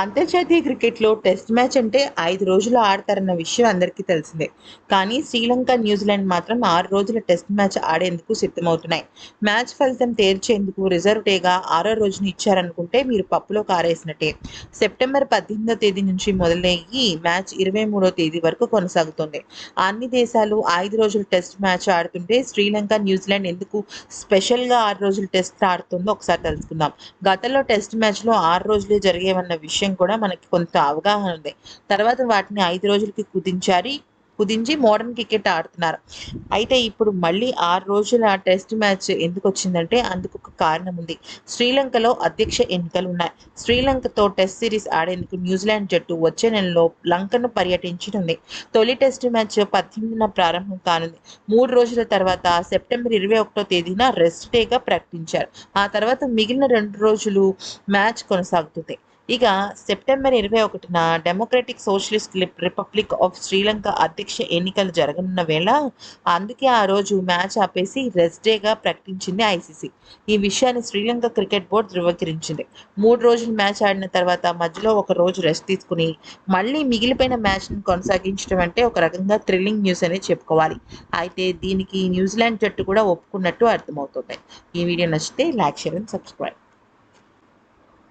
అంతర్జాతీయ క్రికెట్లో test match అంటే ఐదు రోజులు ఆడతారన్న విషయం అందరికీ తెలిసిందే. కానీ శ్రీలంక న్యూజిలాండ్ మాత్రం ఆరు రోజుల టెస్ట్ మ్యాచ్ ఆడేందుకు సిద్ధమవుతున్నాయి. మ్యాచ్ ఫలితం తేల్చేందుకు రిజర్వ్ డేగా ఆరో రోజును ఇచ్చారనుకుంటే మీరు పప్పులో కారేసినట్టే. సెప్టెంబర్ పద్దెనిమిదో తేదీ నుంచి మొదలయ్యి మ్యాచ్ ఇరవై మూడో తేదీ వరకు కొనసాగుతుంది. అన్ని దేశాలు ఐదు రోజుల టెస్ట్ మ్యాచ్ ఆడుతుంటే శ్రీలంక న్యూజిలాండ్ ఎందుకు స్పెషల్గా ఆరు రోజులు టెస్ట్ ఆడుతుందో ఒకసారి తెలుసుకుందాం. గతంలో టెస్ట్ మ్యాచ్లో ఆరు రోజులే జరిగేవన్న విషయం కూడా మనకి కొంత అవగాహన ఉంది. తర్వాత వాటిని ఐదు రోజులకి కుదించారు. కుదించి మోడర్న్ క్రికెట్ ఆడుతున్నారు. అయితే ఇప్పుడు మళ్ళీ ఆరు రోజుల టెస్ట్ మ్యాచ్ ఎందుకు వచ్చిందంటే అందుకు ఒక కారణం ఉంది. శ్రీలంకలో అధ్యక్ష ఎన్నికలు ఉన్నాయి. శ్రీలంకతో టెస్ట్ సిరీస్ ఆడేందుకు న్యూజిలాండ్ జట్టు వచ్చే నెలలో లంకను పర్యటించనుంది. తొలి టెస్ట్ మ్యాచ్ పద్దెనిమిదిన ప్రారంభం కానుంది. మూడు రోజుల తర్వాత సెప్టెంబర్ ఇరవై ఒకటో తేదీన రెస్ట్ డేగా ప్రకటించారు. ఆ తర్వాత మిగిలిన రెండు రోజులు మ్యాచ్ కొనసాగుతుంది. ఇక సెప్టెంబర్ ఇరవై ఒకటిన Democratic Socialist Republic of Sri Lanka అధ్యక్ష ఎన్నికలు జరగనున్న వేళ అందుకే ఆ రోజు మ్యాచ్ ఆపేసి రెస్ట్ డేగా ప్రకటించింది ఐసీసీ ఈ విషయాన్ని శ్రీలంక క్రికెట్ బోర్డు ధృవీకరించింది. మూడు రోజులు మ్యాచ్ ఆడిన తర్వాత మధ్యలో ఒక రోజు రెస్ట్ తీసుకుని మళ్ళీ మిగిలిపోయిన మ్యాచ్ని కొనసాగించడం అంటే ఒక రకంగా థ్రిల్లింగ్ న్యూస్ అనే చెప్పుకోవాలి. అయితే దీనికి న్యూజిలాండ్ జట్టు కూడా ఒప్పుకున్నట్టు అర్థమవుతుంది. ఈ వీడియో నచ్చితే లైక్ షేర్ అండ్ సబ్స్క్రైబ్